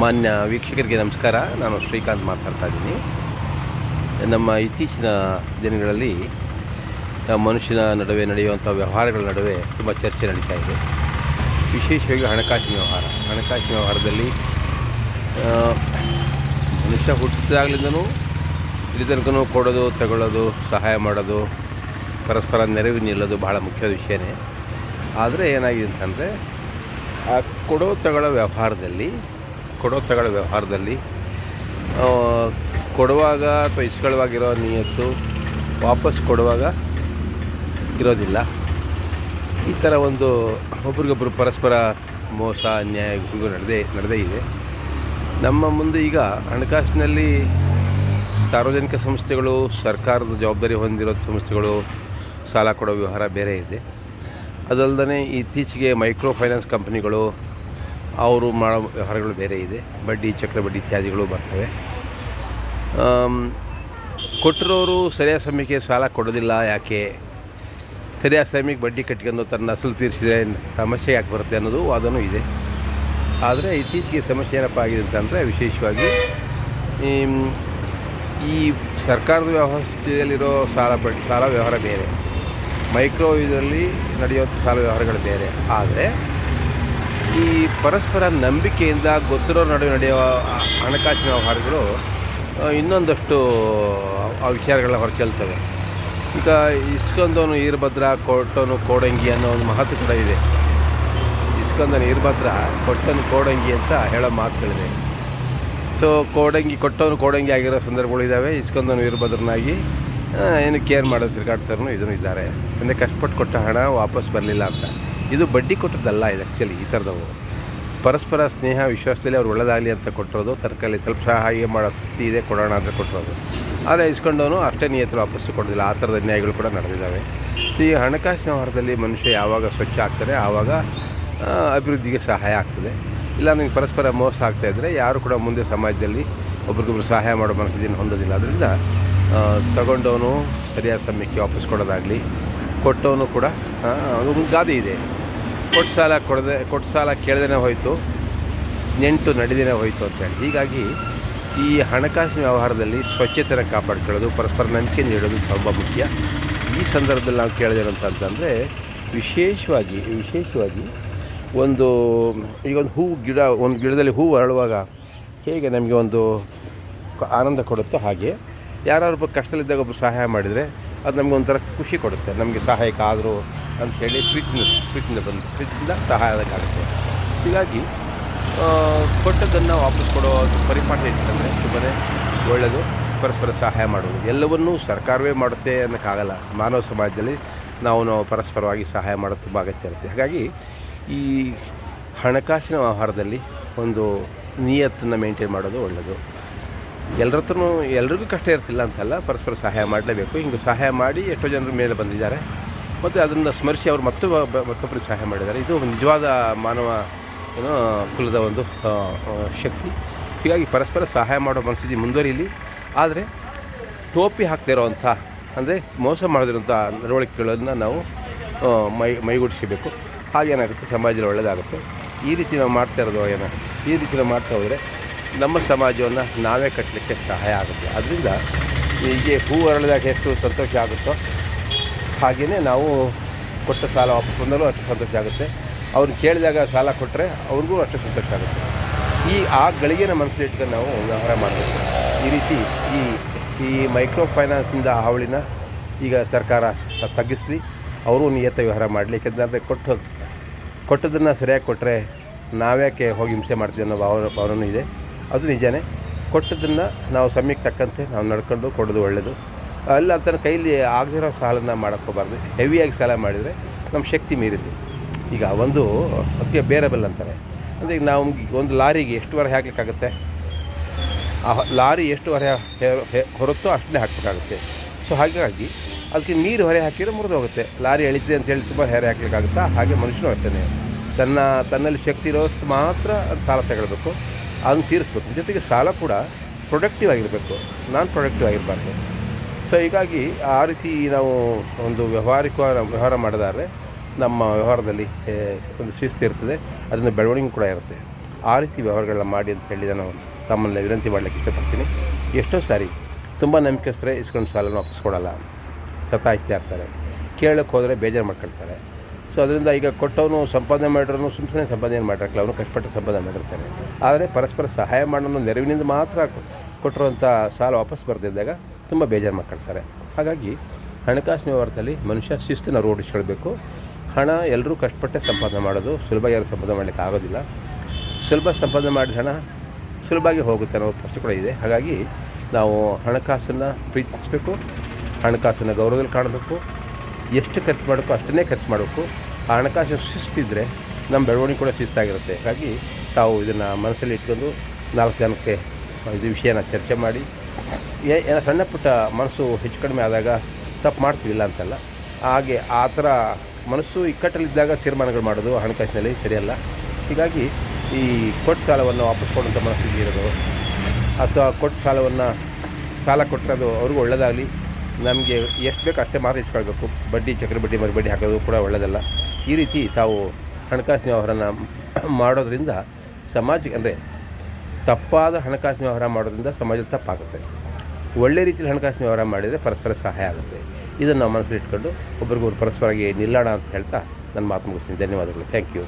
ಮಾನ್ಯ ವೀಕ್ಷಕರಿಗೆ ನಮಸ್ಕಾರ. ನಾನು ಶ್ರೀಕಾಂತ್ ಮಾತಾಡ್ತಾ ಇದ್ದೀನಿ. ನಮ್ಮ ಇತ್ತೀಚಿನ ದಿನಗಳಲ್ಲಿ ಮನುಷ್ಯನ ನಡುವೆ ನಡೆಯುವಂಥ ವ್ಯವಹಾರಗಳ ನಡುವೆ ತುಂಬ ಚರ್ಚೆ ನಡೀತಾ ಇದೆ. ವಿಶೇಷವಾಗಿ ಹಣಕಾಸಿನ ವ್ಯವಹಾರ. ಹಣಕಾಸಿನ ವ್ಯವಹಾರದಲ್ಲಿ ಮನುಷ್ಯ ಹುಟ್ಟಿದಾಗಲಿಂದನೂ ಇಲ್ಲಿ ಕೊಡೋದು, ತಗೊಳ್ಳೋದು, ಸಹಾಯ ಮಾಡೋದು, ಪರಸ್ಪರ ನೆರವು ನಿಲ್ಲೋದು ಬಹಳ ಮುಖ್ಯ ವಿಷಯನೇ. ಆದರೆ ಏನಾಗಿದೆ ಅಂತಂದರೆ, ಆ ಕೊಡೋ, ತಗೊಳ್ಳೋ ವ್ಯವಹಾರದಲ್ಲಿ ಕೊಡೋ ತಗೊಳ್ಳೋ ವ್ಯವಹಾರದಲ್ಲಿ ಕೊಡುವಾಗ ಅಥವಾ ಇಸ್ಕೊಳ್ಳುವಾಗಿರೋ ನಿಯತ್ತು ವಾಪಸ್ ಕೊಡುವಾಗ ಇರೋದಿಲ್ಲ. ಈ ಥರ ಒಂದು ಒಬ್ರಿಗೊಬ್ಬರು ಪರಸ್ಪರ ಮೋಸ, ಅನ್ಯಾಯ ಇವು ನಡೆದೇ ನಡೆದೇ ಇದೆ. ನಮ್ಮ ಮುಂದೆ ಈಗ ಹಣಕಾಸಿನಲ್ಲಿ ಸಾರ್ವಜನಿಕ ಸಂಸ್ಥೆಗಳು, ಸರ್ಕಾರದ ಜವಾಬ್ದಾರಿ ಹೊಂದಿರೋ ಸಂಸ್ಥೆಗಳು ಸಾಲ ಕೊಡೋ ವ್ಯವಹಾರ ಬೇರೆ ಇದೆ. ಅದಲ್ಲದೆ ಇತ್ತೀಚೆಗೆ ಮೈಕ್ರೋ ಫೈನಾನ್ಸ್ ಕಂಪ್ನಿಗಳು ಅವರು ಮಾಡೋ ವ್ಯವಹಾರಗಳು ಬೇರೆ ಇದೆ. ಬಡ್ಡಿ ಚಕ್ರಬಡ್ಡಿ ಇತ್ಯಾದಿಗಳು ಬರ್ತವೆ. ಕೊಟ್ಟಿರೋರು ಸರಿಯಾದ ಸಮಯಕ್ಕೆ ಸಾಲ ಕೊಡೋದಿಲ್ಲ, ಯಾಕೆ? ಸರಿಯಾದ ಸಮಯಕ್ಕೆ ಬಡ್ಡಿ ಕಟ್ಕೊಂಡು ತನ್ನ ಅಸಲು ತೀರಿಸಿದರೆ ಸಮಸ್ಯೆ ಯಾಕೆ ಬರುತ್ತೆ ಅನ್ನೋದು ವಾದನೂ ಇದೆ. ಆದರೆ ಇತ್ತೀಚೆಗೆ ಸಮಸ್ಯೆ ಏನಪ್ಪ ಆಗಿದೆ ಅಂತಂದರೆ ವಿಶೇಷವಾಗಿ ಈ ಈ ಸರ್ಕಾರದ ವ್ಯವಸ್ಥೆಯಲ್ಲಿರೋ ಸಾಲ ಬಡ್ಡಿ ಸಾಲ ವ್ಯವಹಾರ ಬೇರೆ. ಮೈಕ್ರೋ ಇದರಲ್ಲಿ ನಡೆಯುವಂಥ ಸಾಲ ವ್ಯವಹಾರಗಳು ಬೇರೆ. ಆದರೆ ಈ ಪರಸ್ಪರ ನಂಬಿಕೆಯಿಂದ ಗೊತ್ತಿರೋ ನಡುವೆ ನಡೆಯುವ ಹಣಕಾಸಿನ ವ್ಯವಹಾರಗಳು ಇನ್ನೊಂದಷ್ಟು ಆ ವಿಚಾರಗಳನ್ನ ಹೊರಚೆಲ್ತವೆ. ಈಗ ಇಸ್ಕೊಂದವನು ಈರ್ಭದ್ರ, ಕೊಟ್ಟನು ಕೋಡಂಗಿ ಅನ್ನೋ ಒಂದು ಮಹತ್ವ ಕೂಡ ಇದೆ. ಇಸ್ಕಂದನು ಈರ್ಭದ್ರ, ಕೊಟ್ಟನು ಕೋಡಂಗಿ ಅಂತ ಹೇಳೋ ಮಾತುಗಳಿದೆ. ಸೊ ಕೋಡಂಗಿ, ಕೊಟ್ಟವನು ಕೋಡಂಗಿ ಆಗಿರೋ ಸಂದರ್ಭಗಳಿದ್ದಾವೆ ಇಸ್ಕಂದನು ವೀರಭದ್ರನಾಗಿ ಏನು ಕೇರ್ ಮಾಡೋ ತಿರುಗಾಡ್ತಾರನು, ಇದನ್ನು ಇದ್ದಾರೆ. ಅಂದರೆ ಕಷ್ಟಪಟ್ಟು ಕೊಟ್ಟ ಹಣ ವಾಪಸ್ ಬರಲಿಲ್ಲ ಅಂತ. ಇದು ಬಡ್ಡಿ ಕೊಟ್ಟದ್ದಲ್ಲ ಇದು ಆ್ಯಕ್ಚುಲಿ ಈ ಥರದವು. ಪರಸ್ಪರ ಸ್ನೇಹ, ವಿಶ್ವಾಸದಲ್ಲಿ ಅವ್ರು ಒಳ್ಳೆದಾಗಲಿ ಅಂತ ಕೊಟ್ಟಿರೋದು, ತರಕಾರಿ ಸ್ವಲ್ಪ ಸಹಾಯ ಮಾಡೋ ಇದೆ, ಕೊಡೋಣ ಅಂತ ಕೊಟ್ಟಿರೋದು. ಆದರೆ ಇಸ್ಕೊಂಡವನು ಅಷ್ಟೇ ನಿಯತ್ತು ವಾಪಸ್ಸು ಕೊಡೋದಿಲ್ಲ. ಆ ಥರದ ಅನ್ಯಾಯಗಳು ಕೂಡ ನಡೆದಿದ್ದಾವೆ. ಈ ಹಣಕಾಸಿನ ವ್ಯವಹಾರದಲ್ಲಿ ಮನುಷ್ಯ ಯಾವಾಗ ಸ್ವಚ್ಛ ಆಗ್ತಾರೆ, ಆವಾಗ ಅಭಿವೃದ್ಧಿಗೆ ಸಹಾಯ ಆಗ್ತದೆ. ಇಲ್ಲ ನನಗೆ ಪರಸ್ಪರ ಮೋಸ ಆಗ್ತಾ ಇದ್ದರೆ ಯಾರು ಕೂಡ ಮುಂದೆ ಸಮಾಜದಲ್ಲಿ ಒಬ್ರಿಗೊಬ್ರು ಸಹಾಯ ಮಾಡೋ ಮನಸ್ಥಿತಿಯನ್ನು ಹೊಂದೋದಿಲ್ಲ. ಅದರಿಂದ ತಗೊಂಡವನು ಸರಿಯಾದ ಸಮಯಕ್ಕೆ ವಾಪಸ್ ಕೊಡೋದಾಗಲಿ ಕೊಟ್ಟವನು ಕೂಡ ಒಂದು ಗಾದೆ ಇದೆ. ಕೊಟ್ಟು ಸಾಲ ಕೊಡದೆ ಕೊಟ್ಟು ಸಾಲ ಕೇಳ್ದೇ ಹೋಯಿತು, ನೆಂಟು ನಡೆದೇನೆ ಹೋಯಿತು ಅಂತೇಳಿ ಹೀಗಾಗಿ ಈ ಹಣಕಾಸಿನ ವ್ಯವಹಾರದಲ್ಲಿ ಸ್ವಚ್ಛತೆಯನ್ನು ಕಾಪಾಡ್ಕೊಳ್ಳೋದು, ಪರಸ್ಪರ ನಂಬಿಕೆ ನೀಡೋದು ತುಂಬ ಮುಖ್ಯ. ಈ ಸಂದರ್ಭದಲ್ಲಿ ನಾವು ಕೇಳಿದೇನಂತಂತಂದರೆ ವಿಶೇಷವಾಗಿ ವಿಶೇಷವಾಗಿ ಒಂದು, ಈಗ ಒಂದು ಹೂವು ಗಿಡ, ಒಂದು ಗಿಡದಲ್ಲಿ ಹೂವು ಅರಳುವಾಗ ಹೇಗೆ ನಮಗೆ ಒಂದು ಆನಂದ ಕೊಡುತ್ತೋ ಹಾಗೆ ಯಾರೊಬ್ಬರು ಕಷ್ಟದಲ್ಲಿದ್ದಾಗ ಒಬ್ಬರು ಸಹಾಯ ಮಾಡಿದರೆ ಅದು ನಮ್ಗೆ ಒಂಥರ ಖುಷಿ ಕೊಡುತ್ತೆ. ನಮಗೆ ಸಹಾಯಕ ಆದರು ಅಂಥೇಳಿ ಪ್ರೀತಿಯಿಂದ ಪ್ರೀತಿಯಿಂದ ಬಂದು ಪ್ರೀತಿಯಿಂದ ಸಹಾಯಕ್ಕಾಗುತ್ತೆ ಹೀಗಾಗಿ ಕೊಟ್ಟದ್ದನ್ನು ವಾಪಸ್ ಕೊಡೋ ಪರಿಪಾಠ ಅಂದರೆ ತುಂಬನೇ ಒಳ್ಳೆಯದು ಪರಸ್ಪರ ಸಹಾಯ ಮಾಡುವುದು. ಎಲ್ಲವನ್ನೂ ಸರ್ಕಾರವೇ ಮಾಡುತ್ತೆ ಅನ್ನೋಕ್ಕಾಗಲ್ಲ. ಮಾನವ ಸಮಾಜದಲ್ಲಿ ನಾವು ನಾವು ಪರಸ್ಪರವಾಗಿ ಸಹಾಯ ಮಾಡೋದು ತುಂಬ ಅಗತ್ಯ ಇರುತ್ತೆ. ಹಾಗಾಗಿ ಈ ಹಣಕಾಸಿನ ವ್ಯವಹಾರದಲ್ಲಿ ಒಂದು ನಿಯತ್ತನ್ನು ಮೇಂಟೈನ್ ಮಾಡೋದು ಒಳ್ಳೆಯದು ಎಲ್ಲರ ಹತ್ರನೂ ಎಲ್ರಿಗೂ ಕಷ್ಟ ಇರ್ತಿಲ್ಲ ಅಂತಲ್ಲ, ಪರಸ್ಪರ ಸಹಾಯ ಮಾಡಲೇಬೇಕು. ಹಿಂಗೆ ಸಹಾಯ ಮಾಡಿ ಎಷ್ಟೋ ಜನರ ಮೇಲೆ ಬಂದಿದ್ದಾರೆ. ಮತ್ತು ಅದನ್ನು ಸ್ಮರಿಸಿ ಅವರು ಮತ್ತೆ ಮತ್ತೊಬ್ಬರಿಗೆ ಸಹಾಯ ಮಾಡಿದ್ದಾರೆ. ಇದು ನಿಜವಾದ ಮಾನವ, ಏನೋ, ಕುಲದ ಒಂದು ಶಕ್ತಿ. ಹೀಗಾಗಿ ಪರಸ್ಪರ ಸಹಾಯ ಮಾಡೋ ಮನಸ್ಥಿತಿ ಮುಂದುವರಿಯಲಿ ಆದರೆ ಟೋಪಿ ಹಾಕ್ತಿರೋವಂಥ ಅಂದರೆ ಮೋಸ ಮಾಡದಿರೋಂಥ ನಡವಳಿಕೆಗಳನ್ನು ನಾವು ಮೈ, ಮೈಗೂಡಿಸ್ಕೋಬೇಕು. ಹಾಗೇನಾಗುತ್ತೆ? ಸಮಾಜದಲ್ಲಿ ಒಳ್ಳೆಯದಾಗುತ್ತೆ ಈ ರೀತಿ ನಾವು ಮಾಡ್ತಾ ಇರೋದು ಏನೋ? ಈ ರೀತಿ ನಾವು ಮಾಡ್ತಾ ಹೋದರೆ ನಮ್ಮ ಸಮಾಜವನ್ನು ನಾವೇ ಕಟ್ಟಲಿಕ್ಕೆ ಸಹಾಯ ಆಗುತ್ತೆ. ಅದರಿಂದ ಹೀಗೆ ಹೂ ಅರಳಿದಾಗ ಎಷ್ಟು ಸಂತೋಷ ಆಗುತ್ತೋ ಹಾಗೆಯೇ ನಾವು ಕೊಟ್ಟ ಸಾಲ ವಾಪಸ್ ಬಂದಲೂ ಅಷ್ಟು ಸಂತೋಷ ಆಗುತ್ತೆ. ಅವ್ರನ್ನ ಕೇಳಿದಾಗ ಸಾಲ ಕೊಟ್ಟರೆ ಅವ್ರಿಗೂ ಅಷ್ಟು ಸಂತೋಷ ಆಗುತ್ತೆ. ಈ ಆ ಗಳಿಗೆನ ಮನಸ್ಸಲ್ಲಿ ಇಟ್ಕೊಂಡು ನಾವು ವ್ಯವಹಾರ ಮಾಡಬೇಕು. ಈ ರೀತಿ ಈ ಈ ಮೈಕ್ರೋ ಫೈನಾನ್ಸಿಂದ ಹಾವಳಿನ ಈಗ ಸರ್ಕಾರ ತಗ್ಗಿಸ್ಲಿ. ಅವರು ನಿಯತ ವ್ಯವಹಾರ ಮಾಡಲಿ ಯಾಕೆಂದರೆ ಕೊಟ್ಟು ಕೊಟ್ಟದನ್ನು ಸರಿಯಾಗಿ ಕೊಟ್ಟರೆ ನಾವ್ಯಾಕೆ ಹೋಗಿ ಹಿಂಸೆ ಮಾಡ್ತೀವಿ ಅನ್ನೋ ಭಾವ ಭಾವನೂ ಇದೆ. ಅದು ನಿಜನೇ. ಕೊಟ್ಟದನ್ನು ನಾವು ಸಮಯಕ್ಕೆ ತಕ್ಕಂತೆ ನಾವು ನಡ್ಕೊಂಡು ಕೊಡೋದು ಒಳ್ಳೆಯದು ಅಲ್ಲ ಅಂತ ಕೈಲಿ ಆಗದಿರೋ ಸಾಲನ ಮಾಡೋಕ್ಕೆ ಹೋಗಬಾರ್ದು. ಹೆವಿಯಾಗಿ ಸಾಲ ಮಾಡಿದರೆ ನಮ್ಮ ಶಕ್ತಿ ಮೀರಿದೆ ಈಗ ಒಂದು ಅದಕ್ಕೆ ಬೇರೆಬಲ್ ಅಂತಾರೆ. ಅಂದರೆ ಈಗ ನಾವು ಒಂದು ಲಾರಿಗೆ ಎಷ್ಟು ಹೊರೆ ಹಾಕ್ಲಿಕ್ಕಾಗುತ್ತೆ? ಆ ಲಾರಿ ಎಷ್ಟು ಹೊರೆ ಹೊರತೋ ಅಷ್ಟನ್ನೇ ಹಾಕಬೇಕಾಗುತ್ತೆ. ಸೊ ಹಾಗಾಗಿ ಅದಕ್ಕೆ ನೀರು ಹೊರೆ ಹಾಕಿದರೆ ಮುರಿದು ಹೋಗುತ್ತೆ. ಲಾರಿ ಎಳಿತಿದೆ ಅಂತೇಳಿ ತುಂಬ ಹೊರೆ ಹಾಕಲಿಕ್ಕಾಗುತ್ತಾ? ಹಾಗೆ ಮನುಷ್ಯನೂ ಅಷ್ಟೇ ತನ್ನ ತನ್ನಲ್ಲಿ ಶಕ್ತಿ ಇರೋಷ್ಟು ಮಾತ್ರ ಅದು ಸಾಲ ತಗೊಳ್ಬೇಕು. ಅದನ್ನು ತೀರಿಸ್ಬೇಕು. ಜೊತೆಗೆ ಸಾಲ ಕೂಡ ಪ್ರೊಡಕ್ಟಿವ್ ಆಗಿರಬೇಕು. ನಾನ್ ಪ್ರೊಡಕ್ಟಿವ್ ಆಗಿರಬಾರ್ದು. ಸೊ ಹೀಗಾಗಿ ಆ ರೀತಿ ನಾವು ಒಂದು ವ್ಯವಹಾರಿಕ ವ್ಯವಹಾರ ಮಾಡಿದಾರೆ ನಮ್ಮ ವ್ಯವಹಾರದಲ್ಲಿ ಒಂದು ಶಿಸ್ತು ಇರ್ತದೆ. ಅದರಿಂದ ಬೆಳವಣಿಗೆ ಕೂಡ ಇರುತ್ತೆ. ಆ ರೀತಿ ವ್ಯವಹಾರಗಳನ್ನ ಮಾಡಿ ಅಂತ ಹೇಳಿ ನಾನು ತಮ್ಮನ್ನು ವಿನಂತಿ ಮಾಡಲಿಕ್ಕೆ ಇಷ್ಟಪಡ್ತೀನಿ. ಎಷ್ಟೋ ಸಾರಿ ತುಂಬ ನಂಬಿಕೆಸ್ತರೆ ಇಸ್ಕೊಂಡು ಸಾಲನ ವಾಪಸ್ ಕೊಡಲ್ಲ ಸತಾಯಿಸ್ತಾ ಇರ್ತಾರೆ. ಕೇಳೋಕ್ಕೆ ಹೋದರೆ ಬೇಜಾರು ಮಾಡ್ಕೊಳ್ತಾರೆ. ಸೊ ಅದರಿಂದ ಈಗ ಕೊಟ್ಟವನು ಸಂಪಾದನೆ ಮಾಡಿರೋನು ಸುಮ್ಮ ಸುಮ್ಮನೆ ಸಂಪಾದನೆ ಮಾಡಿರಲ್ಲ ಅವನು ಕಷ್ಟಪಟ್ಟು ಸಂಪಾದನೆ ಮಾಡಿರ್ತಾನೆ. ಆದರೆ ಪರಸ್ಪರ ಸಹಾಯ ಮಾಡೋನು ನೆರವಿನಿಂದ ಮಾತ್ರ ಕೊಟ್ಟಿರುವಂಥ ಸಾಲ ವಾಪಸ್ ಬರ್ದಿದ್ದಾಗ ತುಂಬ ಬೇಜಾರು ಮಾಡ್ಕೊಳ್ತಾರೆ. ಹಾಗಾಗಿ ಹಣಕಾಸಿನ ವ್ಯವಹಾರದಲ್ಲಿ ಮನುಷ್ಯ ಶಿಸ್ತನ್ನು ರೂಢಿಸ್ಕೊಳ್ಬೇಕು. ಹಣ ಎಲ್ಲರೂ ಕಷ್ಟಪಟ್ಟೆ ಸಂಪಾದನೆ ಮಾಡೋದು ಸುಲಭ, ಯಾರು ಸಂಪಾದನೆ ಮಾಡಲಿಕ್ಕೆ ಆಗೋದಿಲ್ಲ. ಸುಲಭ ಸಂಪಾದನೆ ಮಾಡಿದ ಹಣ ಸುಲಭವಾಗಿ ಹೋಗುತ್ತೆ ಅನ್ನೋ ಪ್ರಶ್ನೆ ಕೂಡ ಇದೆ. ಹಾಗಾಗಿ ನಾವು ಹಣಕಾಸನ್ನು ಪ್ರೀತಿಸಬೇಕು ಹಣಕಾಸನ್ನು ಗೌರವದಲ್ಲಿ ಕಾಣಬೇಕು. ಎಷ್ಟು ಖರ್ಚು ಮಾಡಬೇಕು ಅಷ್ಟನ್ನೇ ಖರ್ಚು ಮಾಡಬೇಕು. ಆ ಹಣಕಾಸಿನ ಶಿಸ್ತಿದ್ರೆ ನಮ್ಮ ಬೆಳವಣಿಗೆ ಕೂಡ ಶಿಸ್ತಾಗಿರುತ್ತೆ. ಹಾಗಾಗಿ ತಾವು ಇದನ್ನು ಮನಸ್ಸಲ್ಲಿ ಇಟ್ಕೊಂಡು ನಾಲ್ಕು ಜನಕ್ಕೆ ಇದು ವಿಷಯನ ಚರ್ಚೆ ಮಾಡಿ ಏನೋ ಸಣ್ಣ ಪುಟ್ಟ ಮನಸ್ಸು ಹೆಚ್ಚು ಕಡಿಮೆ ಆದಾಗ ತಪ್ಪು ಮಾಡ್ತೀವಿಲ್ಲ ಅಂತಲ್ಲ. ಹಾಗೆ ಆ ಥರ ಮನಸ್ಸು ಇಕ್ಕಟ್ಟಲ್ಲಿದ್ದಾಗ ತೀರ್ಮಾನಗಳು ಮಾಡೋದು ಹಣಕಾಸಿನಲ್ಲಿ ಸರಿಯಲ್ಲ. ಹೀಗಾಗಿ ಈ ಕೊಟ್ಟು ಸಾಲವನ್ನು ವಾಪಸ್ ಕೊಡುವಂಥ ಮನಸ್ಥಿತಿ ಇರೋದು ಅಥವಾ ಕೊಟ್ಟು ಸಾಲವನ್ನು ಸಾಲ ಕೊಟ್ಟಿರೋದು ಅವ್ರಿಗೂ ಒಳ್ಳೆಯದಾಗಲಿ ನಮಗೆ ಎಷ್ಟು ಬೇಕು ಅಷ್ಟೇ ಮಾತ್ರ ಇಸ್ಕೊಳ್ಬೇಕು ಬಡ್ಡಿ ಚಕ್ರ ಬಡ್ಡಿ ಮರಿ ಬಡ್ಡಿ ಹಾಕೋದು ಕೂಡ ಒಳ್ಳೆಯದಲ್ಲ ಈ ರೀತಿ ತಾವು ಹಣಕಾಸಿನ ವ್ಯವಹಾರನ ಮಾಡೋದರಿಂದ ಸಮಾಜಕ್ಕೆ, ಅಂದರೆ ತಪ್ಪಾದ ಹಣಕಾಸಿನ ವ್ಯವಹಾರ ಮಾಡೋದ್ರಿಂದ ಸಮಾಜದಲ್ಲಿ ತಪ್ಪಾಗುತ್ತೆ. ಒಳ್ಳೆ ರೀತಿಯಲ್ಲಿ ಹಣಕಾಸಿನ ವ್ಯವಹಾರ ಮಾಡಿದರೆ ಪರಸ್ಪರ ಸಹಾಯ ಆಗುತ್ತೆ. ಇದನ್ನು ನಾವು ಮನಸ್ಸಲ್ಲಿ ಇಟ್ಕೊಂಡು ಒಬ್ರಿಗೊಬ್ರು ಪರಸ್ಪರವಾಗಿ ನಿಲ್ಲೋಣ ಅಂತ ಹೇಳ್ತಾ ನನ್ನ ಮಾತು ಮುಗಿಸ್ತೀನಿ. ಧನ್ಯವಾದಗಳು. Thank you